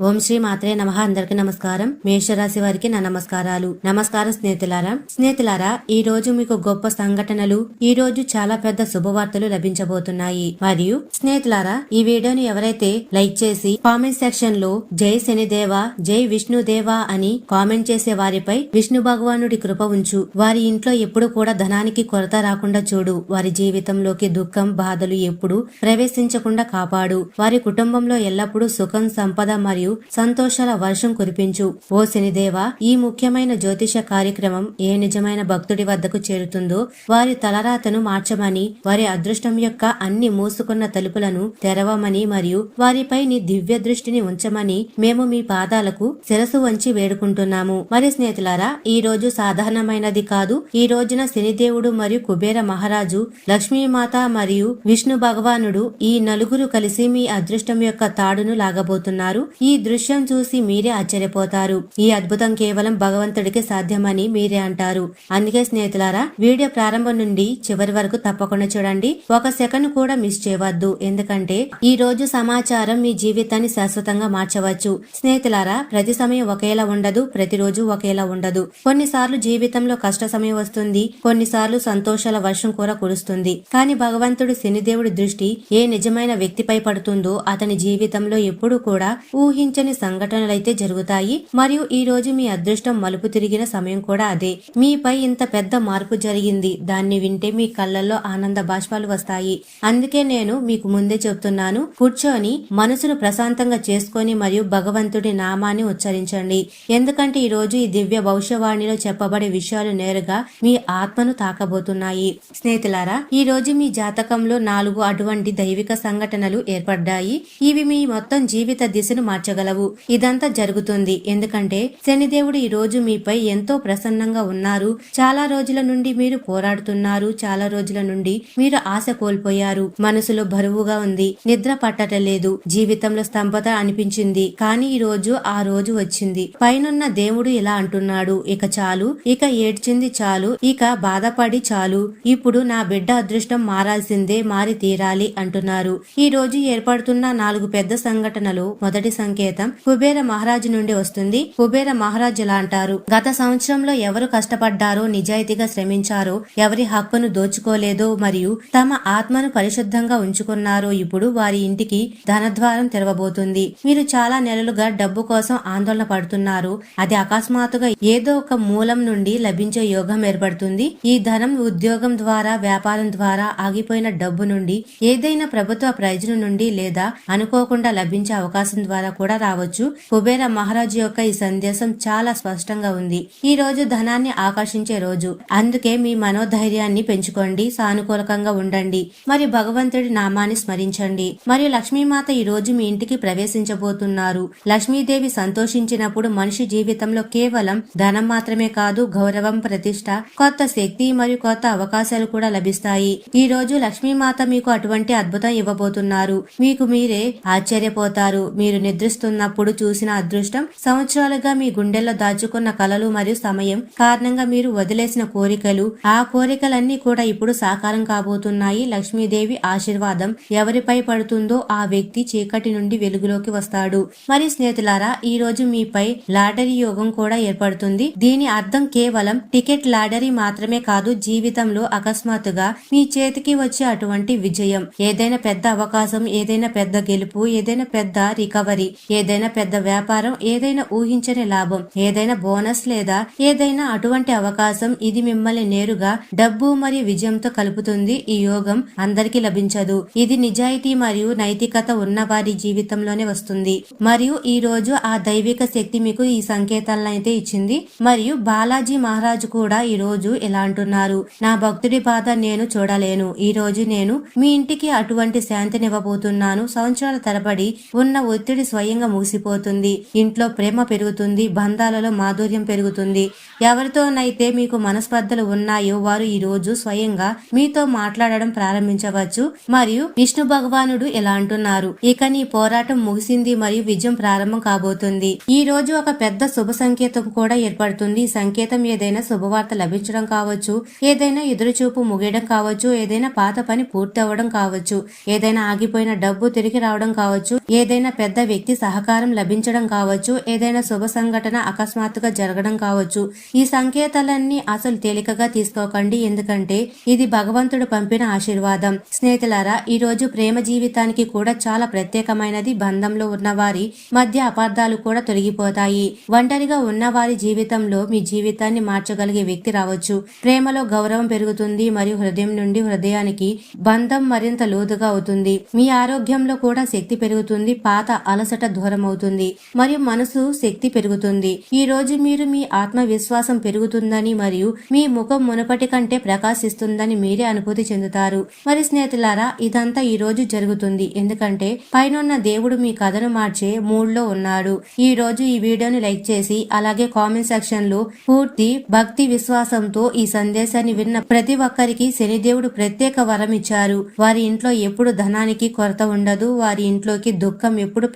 ఓం శ్రీ మాత్రే నమ. అందరికి నమస్కారం. మేషరాశి వారికి నా నమస్కారాలు. నమస్కారం స్నేహితులారా. స్నేహితులారా ఈ రోజు మీకు గొప్ప సంఘటనలు ఈ రోజు చాలా పెద్ద శుభవార్తలు లభించబోతున్నాయి. మరియు స్నేహితులారా ఈ వీడియోని ఎవరైతే లైక్ చేసి కామెంట్ సెక్షన్లో జై శనిదేవ జై విష్ణుదేవ అని కామెంట్ చేసే వారిపై విష్ణు భగవానుడి కృప ఉంచు. వారి ఇంట్లో ఎప్పుడు కూడా ధనానికి కొరత రాకుండా చూడు. వారి జీవితంలోకి దుఃఖం బాధలు ఎప్పుడు ప్రవేశించకుండా కాపాడు. వారి కుటుంబంలో ఎల్లప్పుడూ సుఖం సంపద మరియు సంతోషాల వర్షం కురిపించు. ఓ శనిదేవ ఈ ముఖ్యమైన జ్యోతిష కార్యక్రమం ఏ నిజమైన భక్తుడి వద్దకు చేరుతుందో వారి తలరాతను మార్చమని వారి అదృష్టం యొక్క అన్ని మూసుకున్న తలుపులను తెరవమని మరియు వారిపై నీ దివ్య దృష్టిని ఉంచమని మేము మీ పాదాలకు శిరసు వంచి వేడుకుంటున్నాము. మరి స్నేహితులారా ఈ రోజు సాధారణమైనది కాదు. ఈ రోజున శనిదేవుడు మరియు కుబేర మహారాజు లక్ష్మీమాత మరియు విష్ణు భగవానుడు ఈ నలుగురు కలిసి మీ అదృష్టం యొక్క తాడును లాగబోతున్నారు. ఈ దృశ్యం చూసి మీరే ఆశ్చర్యపోతారు. ఈ అద్భుతం కేవలం భగవంతుడికి సాధ్యమని మీరే అంటారు. అందుకే స్నేహితులారా వీడియో ప్రారంభం నుండి చివరి వరకు తప్పకుండా చూడండి. ఒక సెకండ్ కూడా మిస్ చేయవద్దు. ఎందుకంటే ఈ రోజు సమాచారం మీ జీవితాన్ని శాశ్వతంగా మార్చవచ్చు. స్నేహితులారా ప్రతి సమయం ఒకేలా ఉండదు ప్రతిరోజు ఒకేలా ఉండదు. కొన్నిసార్లు జీవితంలో కష్ట సమయం వస్తుంది కొన్నిసార్లు సంతోషాల వర్షం కూడా కురుస్తుంది. కానీ భగవంతుడు శనిదేవుడి దృష్టి ఏ నిజమైన వ్యక్తిపై పడుతుందో అతని జీవితంలో ఎప్పుడూ కూడా ఊహి ఊహించని సంఘటనలైతే జరుగుతాయి. మరియు ఈ రోజు మీ అదృష్టం మలుపు తిరిగిన సమయం కూడా అదే. మీపై ఇంత పెద్ద మార్పు జరిగింది. దాన్ని వింటే మీ కళ్ళల్లో ఆనంద బాష్పాలు వస్తాయి. అందుకే నేను మీకు ముందే చెప్తున్నాను. కూర్చొని మనసును ప్రశాంతంగా చేసుకొని మరియు భగవంతుడి నామాన్ని ఉచ్చరించండి. ఎందుకంటే ఈ రోజు ఈ దివ్య భవిష్యవాణిలో చెప్పబడే విషయాలు నేరుగా మీ ఆత్మను తాకబోతున్నాయి. స్నేహితులారా ఈ రోజు మీ జాతకంలో నాలుగు అటువంటి దైవిక సంఘటనలు ఏర్పడ్డాయి. ఇవి మీ మొత్తం జీవిత దిశను మార్చగలవు ఇదంతా జరుగుతుంది. ఎందుకంటే శనిదేవుడు ఈ రోజు మీపై ఎంతో ప్రసన్నంగా ఉన్నారు. చాలా రోజుల నుండి మీరు పోరాడుతున్నారు. చాలా రోజుల నుండి మీరు ఆశ కోల్పోయారు. మనసులో బరువుగా ఉంది. నిద్ర పట్టటలేదు. జీవితంలో స్తంభత అనిపించింది. కానీ ఈ రోజు ఆ రోజు వచ్చింది. పైనున్న దేవుడు ఇలా అంటున్నాడు. ఇక చాలు. ఇక ఏడ్చింది చాలు. ఇక బాధపడి చాలు. ఇప్పుడు నా బిడ్డ అదృష్టం మారాల్సిందే. మారి తీరాలి అంటున్నారు. ఈ రోజు ఏర్పడుతున్న నాలుగు పెద్ద సంఘటనలు మొదటి సంఖ్య సంకేతం కుబేర మహారాజు నుండి వస్తుంది. కుబేర మహారాజులా అంటారు గత సంవత్సరంలో ఎవరు కష్టపడ్డారో నిజాయితీగా శ్రమించారో ఎవరి హక్కును దోచుకోలేదో మరియు తమ ఆత్మను పరిశుద్ధంగా ఉంచుకున్నారో ఇప్పుడు వారి ఇంటికి ధనద్వారం తెరవబోతుంది. మీరు చాలా నెలలుగా డబ్బు కోసం ఆందోళన పడుతున్నారు. అది అకస్మాత్తుగా ఏదో ఒక మూలం నుండి లభించే యోగం ఏర్పడుతుంది. ఈ ధనం ఉద్యోగం ద్వారా వ్యాపారం ద్వారా ఆగిపోయిన డబ్బు నుండి ఏదైనా ప్రభుత్వ ప్రయోజనం నుండి లేదా అనుకోకుండా లభించే అవకాశం ద్వారా కూడా రావచ్చు. కుబేర మహారాజు యొక్క ఈ సందేశం చాలా స్పష్టంగా ఉంది. ఈ రోజు ధనాన్ని ఆకర్షించే రోజు. అందుకే మీ మనోధైర్యాన్ని పెంచుకోండి సానుకూలకంగా ఉండండి. మరి భగవంతుడి నామాన్ని స్మరించండి. మరియు లక్ష్మీమాత ఈ రోజు మీ ఇంటికి ప్రవేశించబోతున్నారు. లక్ష్మీదేవి సంతోషించినప్పుడు మనిషి జీవితంలో కేవలం ధనం మాత్రమే కాదు గౌరవం ప్రతిష్ట కొత్త శక్తి మరియు కొత్త అవకాశాలు కూడా లభిస్తాయి. ఈ రోజు లక్ష్మీమాత మీకు అటువంటి అద్భుతం ఇవ్వబోతున్నారు. మీకు మీరే ఆశ్చర్యపోతారు. మీరు నిద్రిస్తున్నప్పుడు చూసిన అదృష్టం సంవత్సరాలుగా మీ గుండెల్లో దాచుకున్న కలలు మరియు సమయం కారణంగా మీరు వదిలేసిన కోరికలు. ఆ కోరికలన్నీ కూడా ఇప్పుడు సాకారం కాబోతున్నాయి. లక్ష్మీదేవి ఆశీర్వాదం ఎవరిపై పడుతుందో ఆ వ్యక్తి చీకటి నుండి వెలుగులోకి వస్తాడు. మరి స్నేహితులారా ఈ రోజు మీపై లాటరీ యోగం కూడా ఏర్పడుతుంది. దీని అర్థం కేవలం టికెట్ లాటరీ మాత్రమే కాదు జీవితంలో అకస్మాత్తుగా మీ చేతికి వచ్చే అటువంటి విజయం. ఏదైనా పెద్ద అవకాశం ఏదైనా పెద్ద గెలుపు ఏదైనా పెద్ద రికవరీ. ఏదైనా పెద్ద వ్యాపారం ఏదైనా ఊహించని లాభం ఏదైనా బోనస్ లేదా ఏదైనా అటువంటి అవకాశం ఇది మిమ్మల్ని నేరుగా డబ్బు మరియు విజయంతో కలుపుతుంది. ఈ యోగం అందరికీ లభించదు. ఇది నిజాయితీ మరియు నైతికత ఉన్న వారి జీవితంలోనే వస్తుంది. మరియు ఈ రోజు ఆ దైవిక శక్తి మీకు ఈ సంకేతాలను అయితే ఇచ్చింది. మరియు బాలాజీ మహారాజు కూడా ఈ రోజు ఇలా అంటున్నారు. నా భక్తుడి బాధ నేను చూడలేను. ఈ రోజు నేను మీ ఇంటికి అటువంటి శాంతినివ్వబోతున్నాను. సంవత్సరాల తరబడి ఉన్న ఒత్తిడి స్వయం స్వయంగా ముగిసిపోతుంది. ఇంట్లో ప్రేమ పెరుగుతుంది బంధాలలో మాధుర్యం పెరుగుతుంది. ఎవరితోనైతే మీకు మనస్పర్ధలు ఉన్నాయో వారు ఈ రోజు స్వయంగా మీతో మాట్లాడడం ప్రారంభించవచ్చు. మరియు విష్ణు భగవానుడు ఇలా అంటున్నారు ఇక నీ పోరాటం ముగిసింది మరియు విజయం ప్రారంభం కాబోతుంది. ఈ రోజు ఒక పెద్ద శుభ సంకేతం కూడా ఏర్పడుతుంది. ఈ సంకేతం ఏదైనా శుభవార్త లభించడం కావచ్చు ఏదైనా ఎదురుచూపు ముగియడం కావచ్చు ఏదైనా పాత పని పూర్తి అవ్వడం కావచ్చు ఏదైనా ఆగిపోయిన డబ్బు తిరిగి రావడం కావచ్చు ఏదైనా పెద్ద వ్యక్తి సహకారం లభించడం కావచ్చు ఏదైనా శుభ సంఘటన అకస్మాత్తుగా జరగడం కావచ్చు. ఈ సంకేతాలన్నీ అసలు తేలికగా తీసుకోకండి. ఎందుకంటే ఇది భగవంతుడు పంపిన ఆశీర్వాదం. స్నేహితులారా ఈ రోజు ప్రేమ జీవితానికి కూడా చాలా ప్రత్యేకమైనది బంధంలో ఉన్నవారి మధ్య అపార్థాలు కూడా తొలగిపోతాయి. ఒంటరిగా ఉన్న వారి జీవితంలో మీ జీవితాన్ని మార్చగలిగే వ్యక్తి రావచ్చు. ప్రేమలో గౌరవం పెరుగుతుంది మరియు హృదయం నుండి హృదయానికి బంధం మరింత లోతుగా అవుతుంది. మీ ఆరోగ్యంలో కూడా శక్తి పెరుగుతుంది. పాత అలసట దూరమవుతుంది. మరియు మనసు శక్తి పెరుగుతుంది. ఈ రోజు మీరు మీ ఆత్మవిశ్వాసం పెరుగుతుందని మరియు మీ ముఖం మునపటి కంటే ప్రకాశిస్తుందని మీరే అనుభూతి చెందుతారు. మరి స్నేహితులారా ఇదంతా ఈ రోజు జరుగుతుంది. ఎందుకంటే పైనున్న దేవుడు మీ కథను మార్చే మూడ్లో ఉన్నాడు. ఈ రోజు ఈ వీడియోని లైక్ చేసి అలాగే కామెంట్ సెక్షన్లో పూర్తి భక్తి విశ్వాసంతో ఈ సందేశాన్ని విన్న ప్రతి ఒక్కరికి శనిదేవుడు ప్రత్యేక వరం ఇచ్చారు. వారి ఇంట్లో ఎప్పుడు ధనానికి కొరత ఉండదు. వారి ఇంట్లోకి దుఃఖం ఎప్పుడు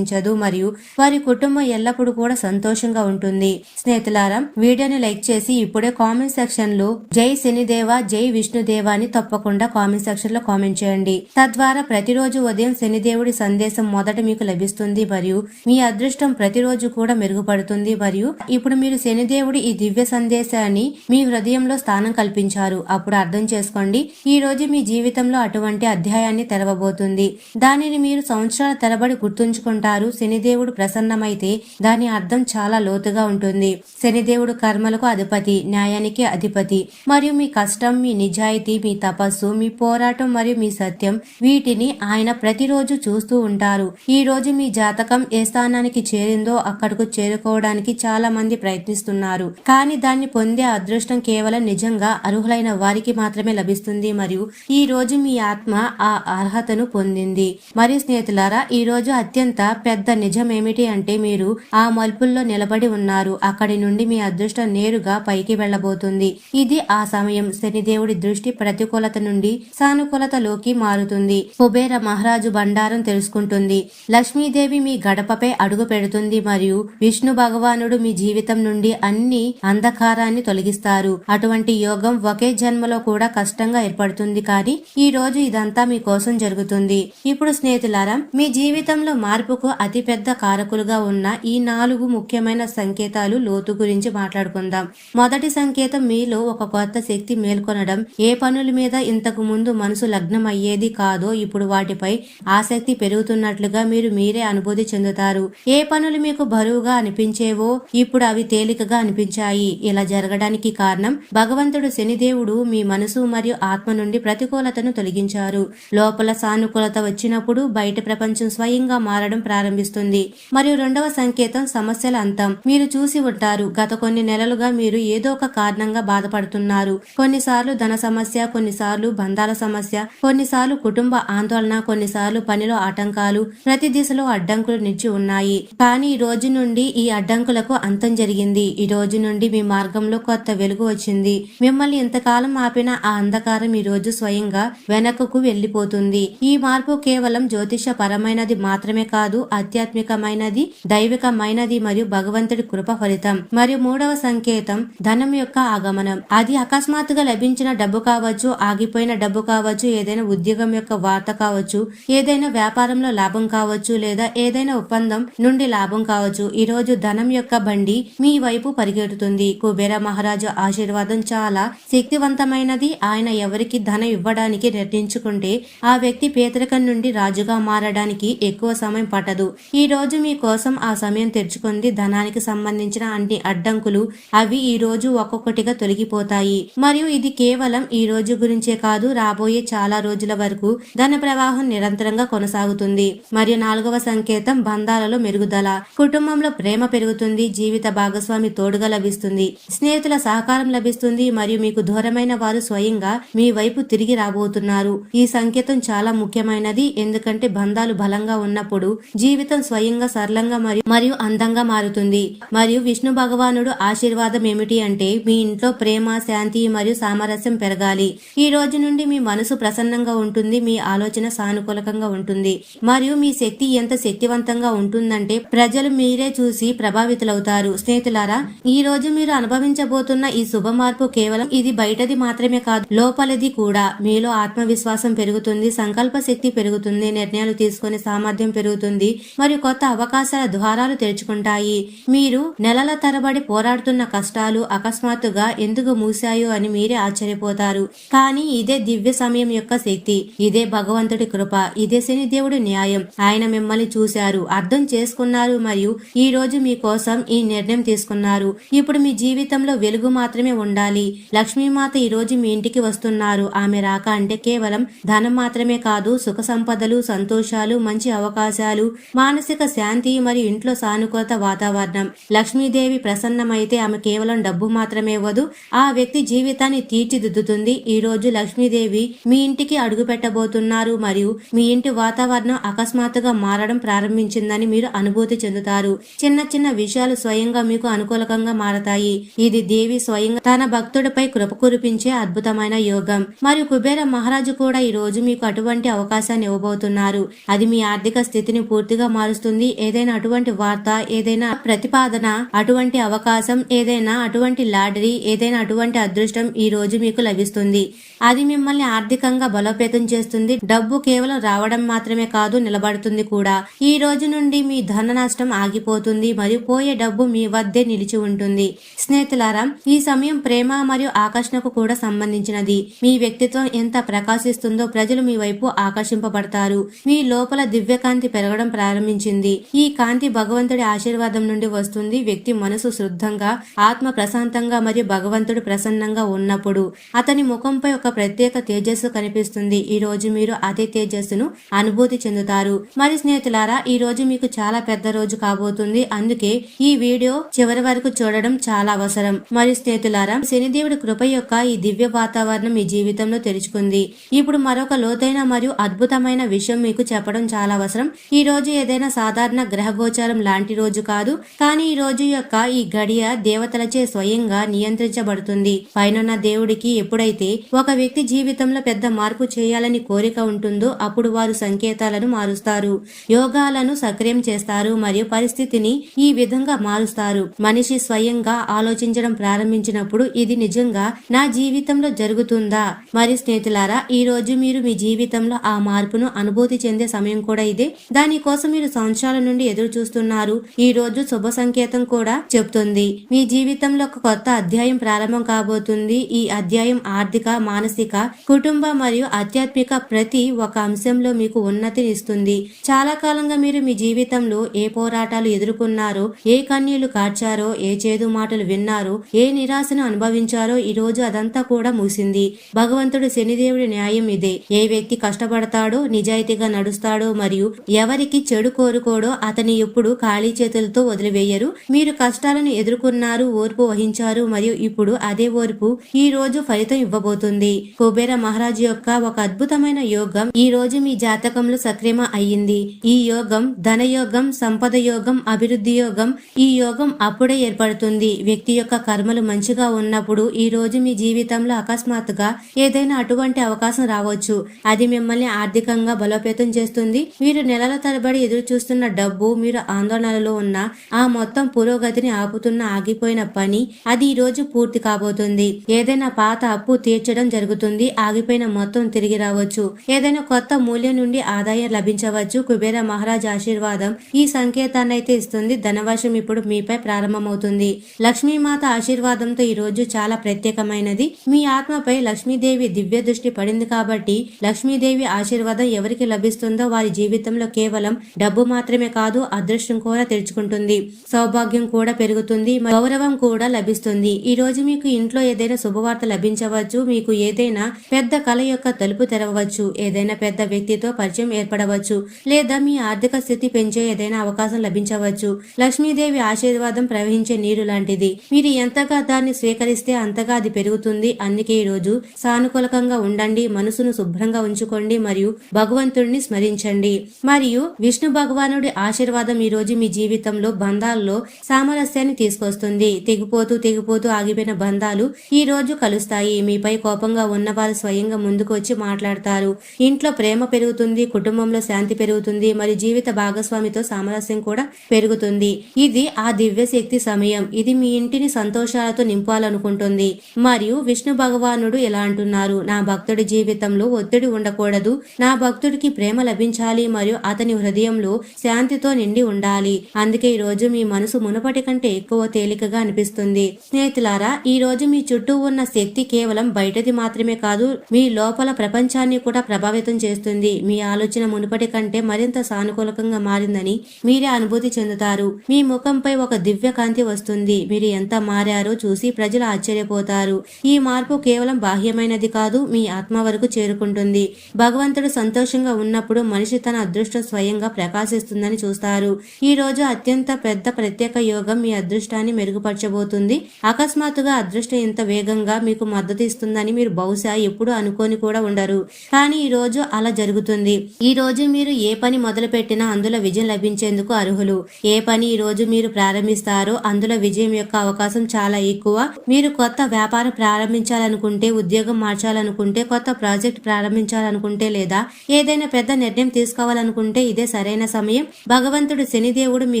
ప్రవేశించదు మరియు వారి కుటుంబం ఎల్లప్పుడూ కూడా సంతోషంగా ఉంటుంది. స్నేహితులారా వీడియోని లైక్ చేసి ఇప్పుడే కామెంట్ సెక్షన్లో జై శనిదేవ జై విష్ణుదేవ అని తప్పకుండా కామెంట్ సెక్షన్లో కామెంట్ చేయండి. తద్వారా ప్రతిరోజు ఉదయం శనిదేవుడి సందేశం మొదట మీకు లభిస్తుంది మరియు మీ అదృష్టం ప్రతిరోజు కూడా మెరుగుపడుతుంది మరియు ఇప్పుడు మీరు శనిదేవుడి ఈ దివ్య సందేశాన్ని మీ హృదయంలో స్థానం కల్పించారు. అప్పుడు అర్థం చేసుకోండి ఈ రోజు మీ జీవితంలో అటువంటి అధ్యాయాన్ని తెరవబోతుంది. దానిని మీరు సంవత్సరాల తరబడి గుర్తుంచుకుంటారు. శనిదేవుడు ప్రసన్నమైతే దాని అర్థం చాలా లోతుగా ఉంటుంది. శనిదేవుడు కర్మలకు అధిపతి న్యాయానికి అధిపతి. మరియు మీ కష్టం మీ నిజాయితీ మీ తపస్సు మీ పోరాటం మరియు మీ సత్యం వీటిని ఆయన ప్రతిరోజు చూస్తూ ఉంటారు. ఈ రోజు మీ జాతకం ఏ స్థానానికి చేరిందో అక్కడకు చేరుకోవడానికి చాలా మంది ప్రయత్నిస్తున్నారు. కానీ దాన్ని పొందే అదృష్టం కేవలం నిజంగా అర్హులైన వారికి మాత్రమే లభిస్తుంది మరియు ఈ రోజు మీ ఆత్మ ఆ అర్హతను పొందింది. మరియు స్నేహితులారా ఈ రోజు అత్యంత పెద్ద నిజం ఏమిటి అంటే మీరు ఆ మలుపుల్లో నిలబడి ఉన్నారు. అక్కడి నుండి మీ అదృష్టం నేరుగా పైకి వెళ్ళబోతుంది. ఇది ఆ సమయం. శనిదేవుడి దృష్టి ప్రతికూలత నుండి సానుకూలతలోకి మారుతుంది. కుబేర మహారాజు బండారం తెలుసుకుంటుంది. లక్ష్మీదేవి మీ గడపపై అడుగు పెడుతుంది మరియు విష్ణు భగవానుడు మీ జీవితం నుండి అన్ని అంధకారాన్ని తొలగిస్తారు. అటువంటి యోగం ఒకే జన్మలో కూడా కష్టంగా ఏర్పడుతుంది కానీ ఈ రోజు ఇదంతా మీ కోసం జరుగుతుంది. ఇప్పుడు స్నేహితులారా మీ జీవితంలో మార్పుకు అతిపెద్ద కారకులుగా ఉన్న ఈ నాలుగు ముఖ్యమైన సంకేతాలు లోతు గురించి మాట్లాడుకుందాం. మొదటి సంకేతం మీలో ఒక కొత్త శక్తి మేల్కొనడం ఏ పనుల మీద ఇంతకు ముందు మనసు లగ్నం అయ్యేది కాదో ఇప్పుడు వాటిపై ఆసక్తి పెరుగుతున్నట్లుగా మీరు మీరే అనుభూతి చెందుతారు. ఏ పనులు మీకు బరువుగా అనిపించేవో ఇప్పుడు అవి తేలికగా అనిపించాయి. ఇలా జరగడానికి కారణం భగవంతుడు శనిదేవుడు మీ మనసు మరియు ఆత్మ నుండి ప్రతికూలతను తొలగించారు. లోపల సానుకూలత వచ్చినప్పుడు బయట ప్రపంచం స్వయంగా మారడం ప్రారంభిస్తుంది. మరియు రెండవ సంకేతం సమస్యల అంతం. మీరు చూసి ఉంటారు గత కొన్ని నెలలుగా మీరు ఏదో ఒక కారణంగా బాధపడుతున్నారు. కొన్నిసార్లు ధన సమస్య కొన్నిసార్లు బంధాల సమస్య కొన్నిసార్లు కుటుంబ ఆందోళన కొన్నిసార్లు పనిలో ఆటంకాలు ప్రతి దిశలో అడ్డంకులు నిలిచి ఉన్నాయి. కానీ ఈ రోజు నుండి ఈ అడ్డంకులకు అంతం జరిగింది. ఈ రోజు నుండి మీ మార్గంలో కొత్త వెలుగు వచ్చింది. మిమ్మల్ని ఇంతకాలం ఆపిన ఆ అంధకారం ఈ రోజు స్వయంగా వెనకకు వెళ్ళిపోతుంది ఈ మార్పు కేవలం జ్యోతిష పరమైనది మాత్రమే కాదు ఆధ్యాత్మికమైనది దైవికమైనది మరియు భగవంతుడి కృప ఫలితం. మరియు మూడవ సంకేతం ధనం యొక్క ఆగమనం. అది అకస్మాత్తుగా లభించిన డబ్బు కావచ్చు ఆగిపోయిన డబ్బు కావచ్చు ఏదైనా ఉద్యోగం యొక్క వార్త కావచ్చు ఏదైనా వ్యాపారంలో లాభం కావచ్చు లేదా ఏదైనా ఒప్పందం నుండి లాభం కావచ్చు ఈ రోజు ధనం యొక్క బండి మీ వైపు పరిగెడుతుంది. కుబేర మహారాజు ఆశీర్వాదం చాలా శక్తివంతమైనది. ఆయన ఎవరికి ధనం ఇవ్వడానికి నిర్ణయించుకుంటే ఆ వ్యక్తి పేదరికం నుండి రాజుగా మారడానికి ఎక్కువ సమయం పట్టదు. ఈ రోజు మీకోసం ఆ సమయం తెరుచుకుంది ధనానికి సంబంధించిన అన్ని అడ్డంకులు. అవి ఈ రోజు ఒక్కొక్కటిగా తొలగిపోతాయి. మరియు ఇది కేవలం ఈ రోజు గురించే కాదు రాబోయే చాలా రోజుల వరకు ధన ప్రవాహం నిరంతరంగా కొనసాగుతుంది. మరియు నాలుగవ సంకేతం బంధాలలో మెరుగుదల. కుటుంబంలో ప్రేమ పెరుగుతుంది జీవిత భాగస్వామి తోడుగా లభిస్తుంది స్నేహితుల సహకారం లభిస్తుంది మరియు మీకు దూరమైన వారు స్వయంగా మీ వైపు తిరిగి రాబోతున్నారు. ఈ సంకేతం చాలా ముఖ్యమైనది ఎందుకంటే బంధాలు బలంగా ఉన్నప్పుడు జీవితం స్వయంగా సరళంగా మరియు మరియు అందంగా మారుతుంది. మరియు విష్ణు భగవానుడు ఆశీర్వాదం ఏమిటి అంటే మీ ఇంట్లో ప్రేమ శాంతి మరియు సామరస్యం పెరగాలి. ఈ రోజు నుండి మీ మనసు ప్రసన్నంగా ఉంటుంది మీ ఆలోచన సానుకూలకంగా ఉంటుంది. మరియు మీ శక్తి ఎంత శక్తివంతంగా ఉంటుందంటే ప్రజలు మీరే చూసి ప్రభావితులవుతారు. స్నేహితులారా ఈ రోజు మీరు అనుభవించబోతున్న ఈ శుభ మార్పు కేవలం ఇది బయటది మాత్రమే కాదు లోపలిది కూడా. మీలో ఆత్మవిశ్వాసం పెరుగుతుంది సంకల్ప శక్తి పెరుగుతుంది నిర్ణయాలు తీసుకునే సామర్థ్యం పెరుగుతుంది మరియు కొత్త అవకాశాల ద్వారాలు తెరుచుకుంటాయి. మీరు నెలల తరబడి పోరాడుతున్న కష్టాలు అకస్మాత్తుగా ఎందుకు మూసాయో అని మీరే ఆశ్చర్యపోతారు. కానీ ఇదే దివ్య సమయం యొక్క శక్తి. ఇదే భగవంతుడి కృప. ఇదే శనిదేవుడి న్యాయం. ఆయన మిమ్మల్ని చూశారు. అర్థం చేసుకున్నారు మరియు ఈ రోజు మీ కోసం ఈ నిర్ణయం తీసుకున్నారు. ఇప్పుడు మీ జీవితంలో వెలుగు మాత్రమే ఉండాలి. లక్ష్మీమాత ఈ రోజు మీ ఇంటికి వస్తున్నారు. ఆమె రాక అంటే కేవలం ధనం మాత్రమే కాదు సుఖ సంపదలు సంతోషాలు మంచి అవకాశాలు మానసిక శాంతి మరియు ఇంట్లో సానుకూలత వాతావరణం. లక్ష్మీదేవి ప్రసన్నమైతే ఆమె కేవలం డబ్బు మాత్రమే వదు ఆ వ్యక్తి జీవితాన్ని తీర్చిదిద్దుతుంది. ఈ రోజు లక్ష్మీదేవి మీ ఇంటికి అడుగు పెట్టబోతున్నారు మరియు మీ ఇంటి వాతావరణం అకస్మాత్తుగా మారడం ప్రారంభించిందని మీరు అనుభూతి చెందుతారు. చిన్న చిన్న విషయాలు స్వయంగా మీకు అనుకూలకంగా మారతాయి. ఇది దేవి స్వయంగా తన భక్తుడిపై కృప కురిపించే అద్భుతమైన యోగం. మరియు కుబేర మహారాజు కూడా ఈ రోజు మీకు అటువంటి అవకాశాన్ని ఇవ్వబోతున్నారు. అది మీ ఆర్థిక స్థితిని పూర్తి పూర్తిగా మారుస్తుంది. ఏదైనా అటువంటి వార్త ఏదైనా ప్రతిపాదన అటువంటి అవకాశం ఏదైనా అటువంటి లాటరీ ఏదైనా అటువంటి అదృష్టం ఈ రోజు మీకు లభిస్తుంది. అది మిమ్మల్ని ఆర్థికంగా బలోపేతం చేస్తుంది. డబ్బు కేవలం రావడం మాత్రమే కాదు నిలబడుతుంది కూడా. ఈ రోజు నుండి మీ ధన నష్టం ఆగిపోతుంది. మరియు పోయే డబ్బు మీ వద్దే నిలిచి ఉంటుంది. స్నేహితులారా ఈ సమయం ప్రేమ మరియు ఆకర్షణకు కూడా సంబంధించినది. మీ వ్యక్తిత్వం ఎంత ప్రకాశిస్తుందో ప్రజలు మీ వైపు ఆకర్షింపబడతారు. మీ లోపల దివ్యకాంతి పెరగడం ప్రారంభించింది. ఈ కాంతి భగవంతుడి ఆశీర్వాదం నుండి వస్తుంది. వ్యక్తి మనసు శుద్ధంగా ఆత్మ ప్రశాంతంగా మరియు భగవంతుడు ప్రసన్నంగా ఉన్నప్పుడు అతని ముఖంపై ఒక ప్రత్యేక తేజస్సు కనిపిస్తుంది. ఈ రోజు మీరు అదే తేజస్సును అనుభూతి చెందుతారు. మరి స్నేహితులారా ఈ రోజు మీకు చాలా పెద్ద రోజు కాబోతుంది. అందుకే ఈ వీడియో చివరి వరకు చూడడం చాలా అవసరం. మరి స్నేహితులారా శనిదేవుడి కృప యొక్క ఈ దివ్య వాతావరణం మీ జీవితంలో తెరుచుకుంది. ఇప్పుడు మరొక లోతైన మరియు అద్భుతమైన విషయం మీకు చెప్పడం చాలా అవసరం. ఈ రోజు ఏదైనా సాధారణ గ్రహ గోచారం లాంటి రోజు కాదు. కానీ ఈ రోజు యొక్క ఈ గడియ దేవతలచే స్వయంగా నియంత్రించబడుతుంది. పైనున్న దేవుడికి ఎప్పుడైతే ఒక వ్యక్తి జీవితంలో పెద్ద మార్పు చేయాలని కోరిక ఉంటుందో అప్పుడు వారు సంకేతాలను మారుస్తారు. యోగాలను సక్రియం చేస్తారు మరియు పరిస్థితిని ఈ విధంగా మారుస్తారు. మనిషి స్వయంగా ఆలోచించడం ప్రారంభించినప్పుడు ఇది నిజంగా నా జీవితంలో జరుగుతుందా? మరి స్నేహితులారా ఈ రోజు మీరు మీ జీవితంలో ఆ మార్పును అనుభూతి చెందే సమయం కూడా ఇదే. దానికోసం మీరు సంవత్సరాల నుండి ఎదురు చూస్తున్నారు. ఈ రోజు శుభ సంకేతం కూడా చెప్తుంది మీ జీవితంలో ఒక కొత్త అధ్యాయం ప్రారంభం కాబోతుంది. ఈ అధ్యాయం ఆర్థిక మానసిక కుటుంబ మరియు ఆధ్యాత్మిక ప్రతి ఒక అంశంలో మీకు ఉన్నతిని ఇస్తుంది. చాలా కాలంగా మీరు మీ జీవితంలో ఏ పోరాటాలు ఎదుర్కొన్నారో ఏ కన్నీళ్ళు కార్చారో ఏ చేదు మాటలు విన్నారో ఏ నిరాశను అనుభవించారో ఈ రోజు అదంతా కూడా ముగిసింది. భగవంతుడు శనిదేవుడి న్యాయం ఇదే. ఏ వ్యక్తి కష్టపడతాడో నిజాయితీగా నడుస్తాడో మరియు ఎవరికి చెడు కోరుకోడో అతని ఎప్పుడు ఖాళీ చేతులతో వదిలివేయరు. మీరు కష్టాలను ఎదుర్కొన్నారు ఓర్పు వహించారు మరియు ఇప్పుడు అదే ఓర్పు ఈ రోజు ఫలితం ఇవ్వబోతుంది. కుబేర మహారాజు యొక్క ఒక అద్భుతమైన యోగం ఈ రోజు మీ జాతకంలో సక్రమ అయ్యింది. ఈ యోగం ధన యోగం సంపద యోగం అభివృద్ధి యోగం ఈ యోగం అప్పుడే ఏర్పడుతుంది. వ్యక్తి యొక్క కర్మలు మంచిగా ఉన్నప్పుడు ఈ రోజు మీ జీవితంలో అకస్మాత్తుగా ఏదైనా అటువంటి అవకాశం రావచ్చు. అది మిమ్మల్ని ఆర్థికంగా బలోపేతం చేస్తుంది. మీరు నెలల తరబడి ఎదురు చూస్తున్న డబ్బు మీరు ఆందోళనలో ఉన్న ఆ మొత్తం పురోగతిని ఆపుతున్న ఆగిపోయిన పని అది ఈ రోజు పూర్తి కాబోతుంది. ఏదైనా పాత అప్పు తీర్చడం జరుగుతుంది ఆగిపోయిన మొత్తం తిరిగి రావచ్చు. ఏదైనా కొత్త మూల్యం నుండి ఆదాయం లభించవచ్చు. కుబేర మహారాజ్ ఆశీర్వాదం ఈ సంకేతాన్ని అయితే ఇస్తుంది. ధనవర్షం ఇప్పుడు మీపై ప్రారంభమవుతుంది. లక్ష్మీమాత ఆశీర్వాదంతో ఈ రోజు చాలా ప్రత్యేకమైనది. మీ ఆత్మపై లక్ష్మీదేవి దివ్య దృష్టి పడింది కాబట్టి లక్ష్మీదేవి ఆశీర్వాదం ఎవరికి లభిస్తుందో వారి జీవితంలో కేవలం డబ్బు మాత్రమే కాదు అదృష్టం కూడా తెరుచుకుంటుంది. సౌభాగ్యం కూడా పెరుగుతుంది. గౌరవం కూడా లభిస్తుంది. ఈ రోజు మీకు ఇంట్లో ఏదైనా శుభవార్త లభించవచ్చు. మీకు ఏదైనా పెద్ద కళ యొక్క తలుపు తెరవవచ్చు ఏదైనా పెద్ద వ్యక్తితో పరిచయం ఏర్పడవచ్చు. లేదా మీ ఆర్థిక స్థితి పెంచే ఏదైనా అవకాశం లభించవచ్చు. లక్ష్మీదేవి ఆశీర్వాదం ప్రవహించే నీరు లాంటిది. మీరు ఎంతగా దాన్ని స్వీకరిస్తే అంతగా అది పెరుగుతుంది. అందుకే ఈ రోజు సానుకూలకంగా ఉండండి. మనసును శుభ్రంగా ఉంచుకోండి. మరియు భగవంతుడిని స్మరించండి. మరియు విష్ణు భగవానుడి ఆశీర్వాదం ఈ రోజు మీ జీవితంలో బంధాల్లో సామరస్యాన్ని తీసుకొస్తుంది. తెగిపోతూ తెగిపోతూ ఆగిపోయిన బంధాలు ఈ రోజు కలుస్తాయి. మీపై కోపంగా ఉన్నవారు స్వయంగా ముందుకు వచ్చి మాట్లాడతారు. ఇంట్లో ప్రేమ పెరుగుతుంది కుటుంబంలో శాంతి పెరుగుతుంది మరియు జీవిత భాగస్వామితో సామరస్యం కూడా పెరుగుతుంది. ఇది ఆ దివ్య శక్తి సమయం. ఇది మీ ఇంటిని సంతోషాలతో నింపాలనుకుంటుంది. మరియు విష్ణు భగవానుడు ఇలా అంటున్నారు. నా భక్తుడి జీవితంలో ఒత్తిడి ఉండకూడదు. నా భక్తుడికి ప్రేమ లభించాలి మరియు అతని హృదయం హృదయంలో శాంతితో నిండి ఉండాలి. అందుకే ఈ రోజు మీ మనసు మునుపటి కంటే ఎక్కువ తేలికగా అనిపిస్తుంది. స్నేహితులారా ఈ రోజు మీ చుట్టూ ఉన్న శక్తి కేవలం బయటది మాత్రమే కాదు మీ లోపల ప్రపంచాన్ని కూడా ప్రభావితం చేస్తుంది. మీ ఆలోచన మునుపటి కంటే మరింత సానుకూలకంగా మారిందని మీరే అనుభూతి చెందుతారు. మీ ముఖంపై ఒక దివ్య కాంతి వస్తుంది. మీరు ఎంత మారారో చూసి ప్రజలు ఆశ్చర్యపోతారు. ఈ మార్పు కేవలం బాహ్యమైనది కాదు మీ ఆత్మ వరకు చేరుకుంటుంది. భగవంతుడు సంతోషంగా ఉన్నప్పుడు మనిషి తన అదృష్టం స్వయంగా ప్రకాశిస్తుందని చూస్తారు. ఈ రోజు అత్యంత పెద్ద ప్రత్యేక యోగం మీ అదృష్టాన్ని మెరుగుపరచబోతుంది. అకస్మాత్తుగా అదృష్టం ఇంత వేగంగా మీకు మద్దతు ఇస్తుందని మీరు బహుశా ఎప్పుడు అనుకోని కూడా ఉండరు. కానీ ఈ రోజు అలా జరుగుతుంది. ఈ రోజు మీరు ఏ పని మొదలు పెట్టినా అందులో విజయం లభించేందుకు అర్హులు. ఏ పని ఈ రోజు మీరు ప్రారంభిస్తారో అందులో విజయం యొక్క అవకాశం చాలా ఎక్కువ. మీరు కొత్త వ్యాపారం ప్రారంభించాలనుకుంటే ఉద్యోగం మార్చాలనుకుంటే కొత్త ప్రాజెక్ట్ ప్రారంభించాలనుకుంటే లేదా ఏదైనా పెద్ద నిర్ణయం తీసుకోవాలనుకుంటే ఇదే సరైన సమయం. భగవంతుడు శనిదేవుడు మీ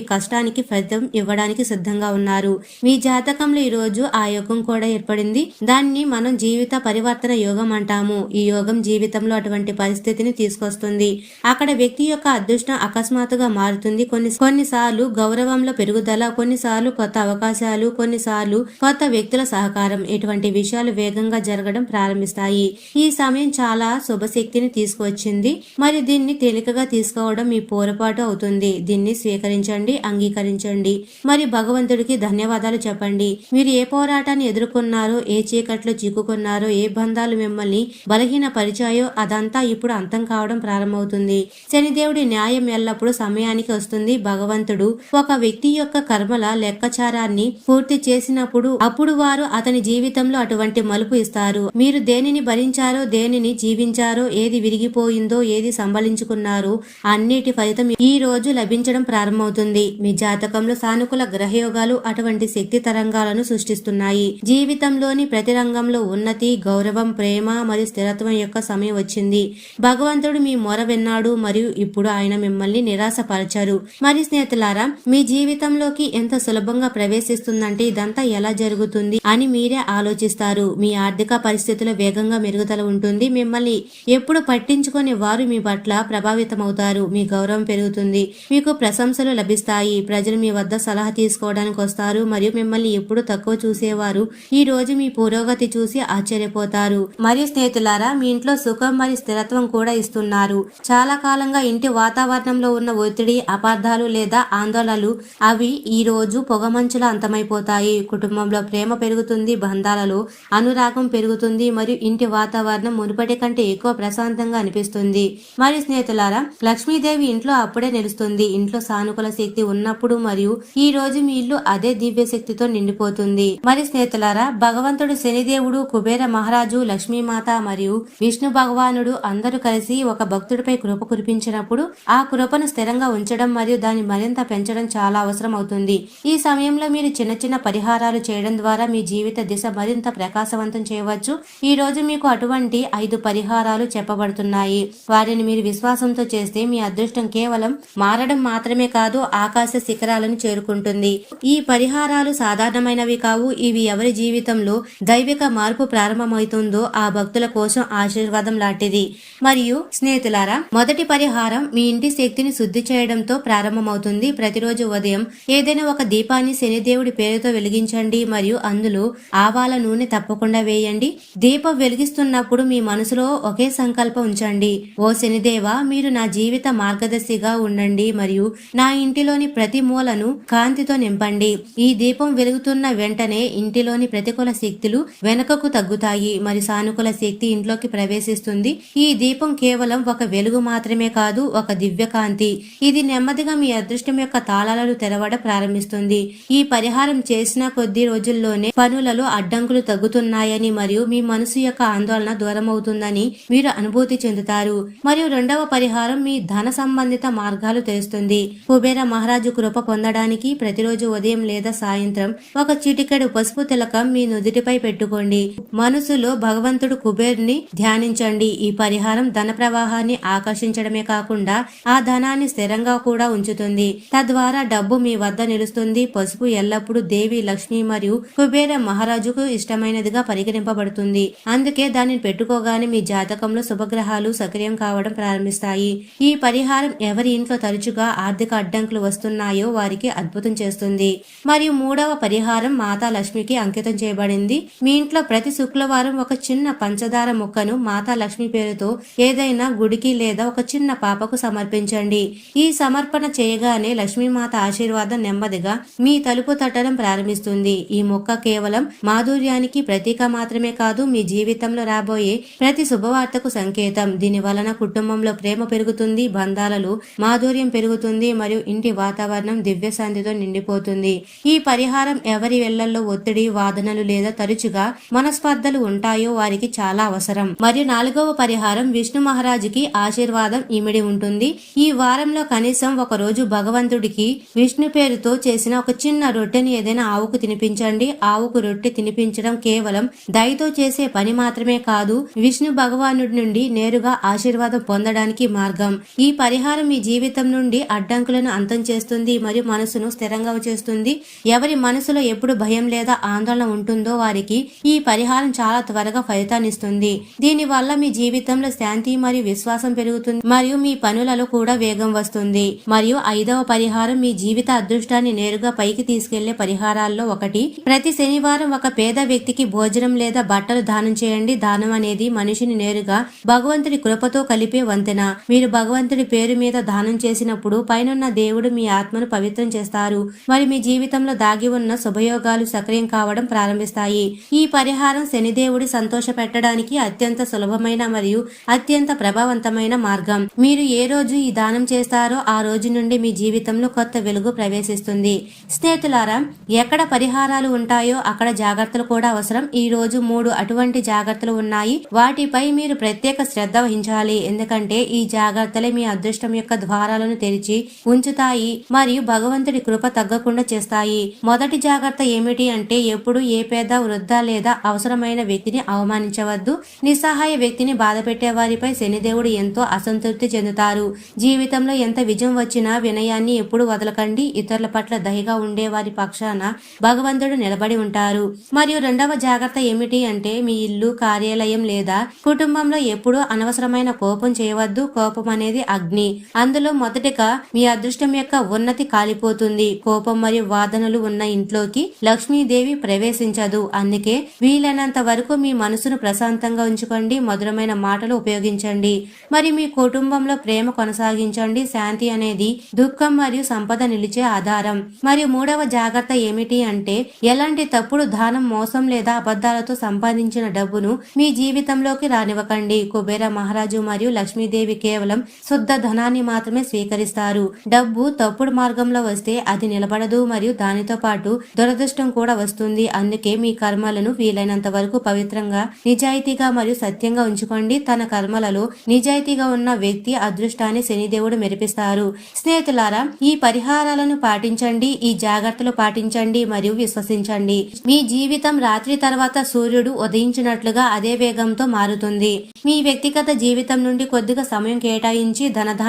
కష్టానికి ఫలితం ఇవ్వడానికి సిద్ధంగా ఉన్నారు. మీ జాతకంలో ఈ రోజు ఆ యోగం కూడా ఏర్పడింది. దాన్ని మనం జీవిత పరివర్తన యోగం అంటాము. ఈ యోగం జీవితంలో అటువంటి పరిస్థితిని తీసుకొస్తుంది. అక్కడ వ్యక్తి యొక్క అదృష్టం అకస్మాత్తుగా మారుతుంది. కొన్ని కొన్నిసార్లు గౌరవంలో పెరుగుదల కొన్నిసార్లు కొత్త అవకాశాలు కొన్నిసార్లు కొత్త వ్యక్తుల సహకారం ఇటువంటి విషయాలు వేగంగా జరగడం ప్రారంభిస్తాయి. ఈ సమయం చాలా శుభశక్తిని తీసుకువచ్చింది మరి దీన్ని తేలికగా తీసుకోవడం మీ పొరపాటు అవుతుంది. దీన్ని స్వీకరించండి అంగీకరించండి. మరి భగవంతుడికి ధన్యవాదాలు చెప్పండి. మీరు ఏ పోరాటాన్ని ఎదుర్కొన్నారో ఏ చీకట్లో చిక్కుకున్నారో ఏ బంధాలు మిమ్మల్ని బలహీన పరిచాయో అదంతా ఇప్పుడు అంతం కావడం ప్రారంభమవుతుంది. శనిదేవుడి న్యాయం ఎల్లప్పుడూ సమయానికి వస్తుంది. భగవంతుడు ఒక వ్యక్తి యొక్క కర్మల లెక్కచారాన్ని పూర్తి చేసినప్పుడు అప్పుడు వారు అతని జీవితంలో అటువంటి మలుపు ఇస్తారు. మీరు దేనిని భరించారో దేనిని జీవించారో ఏది విరిగిపోయిందో ఏది సంబలించుకున్నారో అన్నిటి ఫలితం ఈ రోజు లభించడం ప్రారంభమవుతుంది. మీ జాతకంలో సానుకూల గ్రహయోగాలు అటువంటి శక్తి తరంగాలను సృష్టిస్తున్నాయి. జీవితంలోని ప్రతి రంగంలో ఉన్నతి గౌరవం ప్రేమ మరియు స్థిరత్వం యొక్క సమయం వచ్చింది. భగవంతుడు మీ మొర విన్నాడు మరియు ఇప్పుడు ఆయన మిమ్మల్ని నిరాశపరచారు. మరి స్నేహితులారా మీ జీవితంలోకి ఎంత సులభంగా ప్రవేశిస్తుందంటే ఇదంతా ఎలా జరుగుతుంది అని మీరే ఆలోచిస్తారు. మీ ఆర్థిక పరిస్థితుల వేగంగా మెరుగుదల ఉంటుంది. మిమ్మల్ని ఎప్పుడు పట్టించుకొని వారు మీ పట్ల ప్రభావితమవుతారు. మీ గౌరవం పెరుగుతుంది. మీకు ప్రశంసలు లభిస్తాయి. ప్రజలు మీ వద్ద సలహా తీసుకోవడానికి వస్తారు మరియు మిమ్మల్ని ఎప్పుడు తక్కువ చూసేవారు. ఈ రోజు మీ పురోగతి చూసి ఆశ్చర్యపోతారు. మరియు స్నేహితులారా మీ ఇంట్లో సుఖం మరియు స్థిరత్వం కూడా ఇస్తున్నారు. చాలా కాలంగా ఇంటి వాతావరణంలో ఉన్న ఒత్తిడి అపార్థాలు లేదా ఆందోళనలు అవి ఈ రోజు పొగమంచులా అంతమైపోతాయి. కుటుంబంలో ప్రేమ పెరుగుతుంది బంధాలలో అనురాగం పెరుగుతుంది మరియు ఇంటి వాతావరణం మునుపటి కంటే ఎక్కువ ప్రశాంతంగా అనిపిస్తుంది. మరియు స్నేహితులారా లక్ష్మీదేవి ఇంట్లో అప్పుడే నిలుస్తుంది. ఇంట్లో సానుకూల శక్తి ఉన్నప్పుడు మరియు ఈ రోజు మీ ఇల్లు అదే దివ్య శక్తితో నిండిపోతుంది. మరి స్నేహితులారా భగవంతుడు శనిదేవుడు కుబేర మహారాజు లక్ష్మీమాత మరియు విష్ణు భగవానుడు అందరూ కలిసి ఒక భక్తుడిపై కృప కురిపించినప్పుడు ఆ కృపను స్థిరంగా ఉంచడం మరియు దాన్ని మరింత పెంచడం చాలా అవసరం అవుతుంది ఈ సమయంలో మీరు చిన్న చిన్న పరిహారాలు చేయడం ద్వారా మీ జీవిత దిశ మరింత ప్రకాశవంతం చేయవచ్చు. ఈ రోజు మీకు అటువంటి ఐదు పరిహారాలు చెప్పబడుతున్నాయి. వారిని మీరు విశ్వాసంతో చేస్తే మీ అదృష్టం కేవలం మారడం మాత్రమే కాదు ఆకాశ శిఖరాలను చేరుకుంటుంది. ఈ పరిహారాలు సాధారణమైనవి కావు. ఇవి ఎవరి జీవితంలో దైవిక మార్పు ప్రారంభమవుతుందో ఆ భక్తుల కోసం ఆశీర్వాదం లాంటిది. మరియు స్నేహితులారా మొదటి పరిహారం మీ ఇంటి శక్తిని శుద్ధి చేయడంతో ప్రారంభమవుతుంది. ప్రతిరోజు ఉదయం ఏదైనా ఒక దీపాన్ని శనిదేవుడి పేరుతో వెలిగించండి. మరియు అందులో ఆవాల నూనె తప్పకుండా వేయండి. దీపం వెలిగిస్తున్నప్పుడు మీ మనసులో ఒకే సంకల్పం ఉంచండి. ఓ శనిదేవ మీరు నా జీవిత ఏకాదశిగా ఉండండి మరియు నా ఇంటిలోని ప్రతి మూలను కాంతితో నింపండి. ఈ దీపం వెలుగుతున్న వెంటనే ఇంటిలోని ప్రతికూల శక్తులు వెనుకకు తగ్గుతాయి మరి సానుకూల శక్తి ఇంట్లోకి ప్రవేశిస్తుంది. ఈ దీపం కేవలం ఒక వెలుగు మాత్రమే కాదు ఒక దివ్యకాంతి. ఇది నెమ్మదిగా మీ అదృష్టం యొక్క తాళాలను తెరవడం ప్రారంభిస్తుంది. ఈ పరిహారం చేసిన కొద్ది రోజుల్లోనే పనులలో అడ్డంకులు తగ్గుతున్నాయని మరియు మీ మనసు యొక్క ఆందోళన దూరం అవుతుందని మీరు అనుభూతి చెందుతారు. మరియు రెండవ పరిహారం మీ ధన సంబంధిత మార్గాలు తెలుస్తుంది. కుబేర మహారాజు కృప పొందడానికి ప్రతిరోజు ఉదయం లేదా సాయంత్రం ఒక చిటికెడు పసుపు తిలకం మీ నుదుటిపై పెట్టుకోండి. మనసులో భగవంతుడు కుబేర్ని ధ్యానించండి. ఈ పరిహారం ధన ప్రవాహాన్ని ఆకర్షించడమే కాకుండా ఆ ధనాన్ని స్థిరంగా కూడా ఉంచుతుంది. తద్వారా డబ్బు మీ వద్ద నిలుస్తుంది. పసుపు ఎల్లప్పుడూ దేవి లక్ష్మి మరియు కుబేర మహారాజుకు ఇష్టమైనదిగా పరిగణింపబడుతుంది. అందుకే దానిని పెట్టుకోగానే మీ జాతకంలో శుభగ్రహాలు సక్రియం కావడం ప్రారంభిస్తాయి. ఈ పరిహారం ఎవరి ఇంట్లో తరచుగా ఆర్థిక అడ్డంకులు వస్తున్నాయో వారికి అద్భుతం చేస్తుంది. మరియు మూడవ పరిహారం మాతా లక్ష్మికి అంకితం చేయబడింది. మీ ఇంట్లో ప్రతి శుక్రవారం ఒక చిన్న పంచదార ముక్కను మాతా లక్ష్మి పేరుతో ఏదైనా గుడికి లేదా ఒక చిన్న పాపకు సమర్పించండి. ఈ సమర్పణ చేయగానే లక్ష్మీమాత ఆశీర్వాదం నెమ్మదిగా మీ తలుపు తట్టడం ప్రారంభిస్తుంది. ఈ మొక్క కేవలం మాధుర్యానికి ప్రతీక మాత్రమే కాదు మీ జీవితంలో రాబోయే ప్రతి శుభవార్తకు సంకేతం. దీని వలన కుటుంబంలో ప్రేమ పెరుగుతుంది బంధాలలో మాధుర్యం పెరుగుతుంది మరియు ఇంటి వాతావరణం దివ్యశాంతితో నిండిపోతుంది. ఈ పరిహారం ఎవరి వెళ్ళల్లో ఒత్తిడి వాదనలు లేదా తరచుగా మనస్పర్ధలు ఉంటాయో వారికి చాలా అవసరం. మరియు నాలుగవ పరిహారం విష్ణు మహారాజుకి ఆశీర్వాదం ఇమిడి ఉంటుంది. ఈ వారంలో కనీసం ఒక రోజు భగవంతుడికి విష్ణు పేరుతో చేసిన ఒక చిన్న రొట్టెని ఏదైనా ఆవుకు తినిపించండి. ఆవుకు రొట్టె తినిపించడం కేవలం దయతో చేసే పని మాత్రమే కాదు విష్ణు భగవానుడి నుండి నేరుగా ఆశీర్వాదం పొందడానికి మార్గం. ఈ పరిహారం మీ జీవితం నుండి అడ్డంకులను అంతం చేస్తుంది మరియు మనసును స్థిరంగా చేస్తుంది. ఎవరి మనసులో ఎప్పుడు భయం లేదా ఆందోళన ఉంటుందో వారికి ఈ పరిహారం చాలా త్వరగా ఫలితాన్నిస్తుంది దీని వల్ల మీ జీవితంలో శాంతి మరియు విశ్వాసం పెరుగుతుంది మరియు మీ పనులలో కూడా వేగం వస్తుంది. మరియు ఐదవ పరిహారం మీ జీవిత అదృష్టాన్ని నేరుగా పైకి తీసుకెళ్ళే పరిహారాల్లో ఒకటి. ప్రతి శనివారం ఒక పేద వ్యక్తికి భోజనం లేదా బట్టలు దానం చేయండి. దానం అనేది మనిషిని నేరుగా భగవంతుడి కృపతో కలిపే వంతెన. మీరు భగవంతుడి పేరు మీద దానం చేసినప్పుడు పైనున్న దేవుడు మీ ఆత్మను పవిత్రం చేస్తారు. మరి మీ జీవితంలో దాగి ఉన్న శుభయోగాలు సక్రియం కావడం ప్రారంభిస్తాయి. ఈ పరిహారం శనిదేవుడి సంతోష పెట్టడానికి అత్యంత సులభమైన మరియు అత్యంత ప్రభావవంతమైన మార్గం. మీరు ఏ రోజు ఈ దానం చేస్తారో ఆ రోజు నుండి మీ జీవితంలో కొత్త వెలుగు ప్రవేశిస్తుంది. స్నేహితులారా ఎక్కడ పరిహారాలు ఉంటాయో అక్కడ జాగ్రత్తలు కూడా అవసరం. ఈ రోజు మూడు అటువంటి జాగ్రత్తలు ఉన్నాయి. వాటిపై మీరు ప్రత్యేక శ్రద్ధ వహించాలి. ఎందుకంటే ఈ జాగ్రత్తలే మీ అదృష్టం యొక్క ద్వారాలను తెరిచి ఉంచుతాయి మరియు భగవంతుడి కృప తగ్గకుండా చేస్తాయి. మొదటి జాగ్రత్త ఏమిటి అంటే ఎప్పుడు ఏ పేద వృద్ధ లేదా అవసరమైన వ్యక్తిని అవమానించవద్దు. నిస్సహాయ వ్యక్తిని బాధ పెట్టే వారిపై శనిదేవుడు ఎంతో అసంతృప్తి చెందుతారు. జీవితంలో ఎంత విజయం వచ్చినా వినయాన్ని ఎప్పుడు వదలకండి. ఇతరుల పట్ల దయగా ఉండే వారి పక్షాన భగవంతుడు నిలబడి ఉంటారు. మరియు రెండవ జాగ్రత్త ఏమిటి అంటే మీ ఇల్లు కార్యాలయం లేదా కుటుంబంలో ఎప్పుడూ అనవసరమైన కోపం చేయవద్దు. కోపం అనేది అగ్ని. అందులో మొదటిగా మీ అదృష్టం యొక్క ఉన్నతి కాలిపోతుంది. కోపం మరియు వాదనలు ఉన్న ఇంట్లోకి లక్ష్మీదేవి ప్రవేశించదు. అందుకే వీలైనంత వరకు మీ మనసును ప్రశాంతంగా ఉంచుకోండి. మధురమైన మాటలు ఉపయోగించండి. మరి మీ కుటుంబంలో ప్రేమ కొనసాగించండి. శాంతి అనేది దుఃఖం మరియు సంపద నిలిచే ఆధారం. మరియు మూడవ జాగ్రత్త ఏమిటి అంటే ఎలాంటి తప్పుడు దానం మోసం లేదా అబద్ధాలతో సంపాదించిన డబ్బును మీ జీవితంలోకి రానివ్వకండి. కుబేర మహారాజు మరియు లక్ష్మీదేవి కేవలం శుద్ధ ధనాన్ని మాత్రమే స్వీకరిస్తారు. డబ్బు తప్పుడు మార్గంలో వస్తే అది నిలబడదు మరియు దానితో పాటు దురదృష్టం కూడా వస్తుంది. అందుకే మీ కర్మలను వీలైనంత వరకు పవిత్రంగా నిజాయితీగా మరియు సత్యంగా ఉంచుకోండి. తన కర్మలలో నిజాయితీగా ఉన్న వ్యక్తి అదృష్టాన్ని శనిదేవుడు మెరిపిస్తారు. స్నేహితులారా ఈ పరిహారాలను పాటించండి ఈ జాగ్రత్తలు పాటించండి మరియు విశ్వసించండి. మీ జీవితం రాత్రి తర్వాత సూర్యుడు ఉదయించినట్లుగా అదే వేగంతో మారుతుంది. మీ వ్యక్తిగత జీవితం నుండి కొద్దిగా సమయం కేటాయించి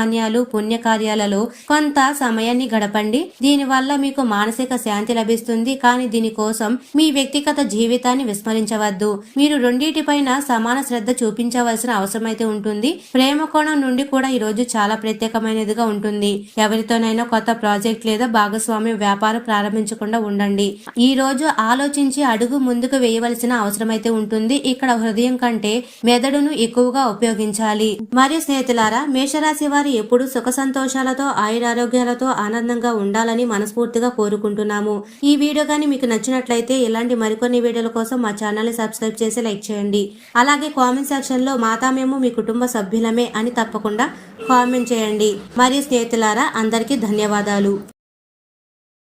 ధనధాన్యాలు పుణ్యకార్యాలలో కొంత సమయాన్ని గడపండి. దీనివల్ల మీకు మానసిక శాంతి లభిస్తుంది. కానీ దీనికోసం మీ వ్యక్తిగత జీవితాన్ని విస్మరించవద్దు. మీరు రెండింటిపైన సమాన శ్రద్ధ చూపించవలసిన అవసరమైతే ఉంటుంది. ప్రేమ కోణం నుండి కూడా ఈ రోజు చాలా ప్రత్యేకమైనదిగా ఉంటుంది. ఎవరితోనైనా కొత్త ప్రాజెక్ట్ లేదా భాగస్వామ్య వ్యాపారం ప్రారంభించకుండా ఉండండి. ఈ రోజు ఆలోచించి అడుగు ముందుకు వేయవలసిన అవసరమైతే ఉంటుంది. ఇక్కడ హృదయం కంటే మెదడును ఎక్కువగా ఉపయోగించాలి. మరియు స్నేహితులారా మేషరాశి వారి ఎప్పుడు సుఖ సంతోషాలతో ఆయురారోగ్యాలతో ఆనందంగా ఉండాలని మనస్ఫూర్తిగా కోరుకుంటున్నాము. ఈ వీడియో కానీ మీకు నచ్చినట్లయితే ఇలాంటి మరికొన్ని వీడియోల కోసం మా ఛానల్ని సబ్స్క్రైబ్ చేసి లైక్ చేయండి. అలాగే కామెంట్ సెక్షన్లో మాతా మేము మీ కుటుంబ సభ్యులమే అని తప్పకుండా కామెంట్ చేయండి. మరియు స్నేహితులారా అందరికీ ధన్యవాదాలు.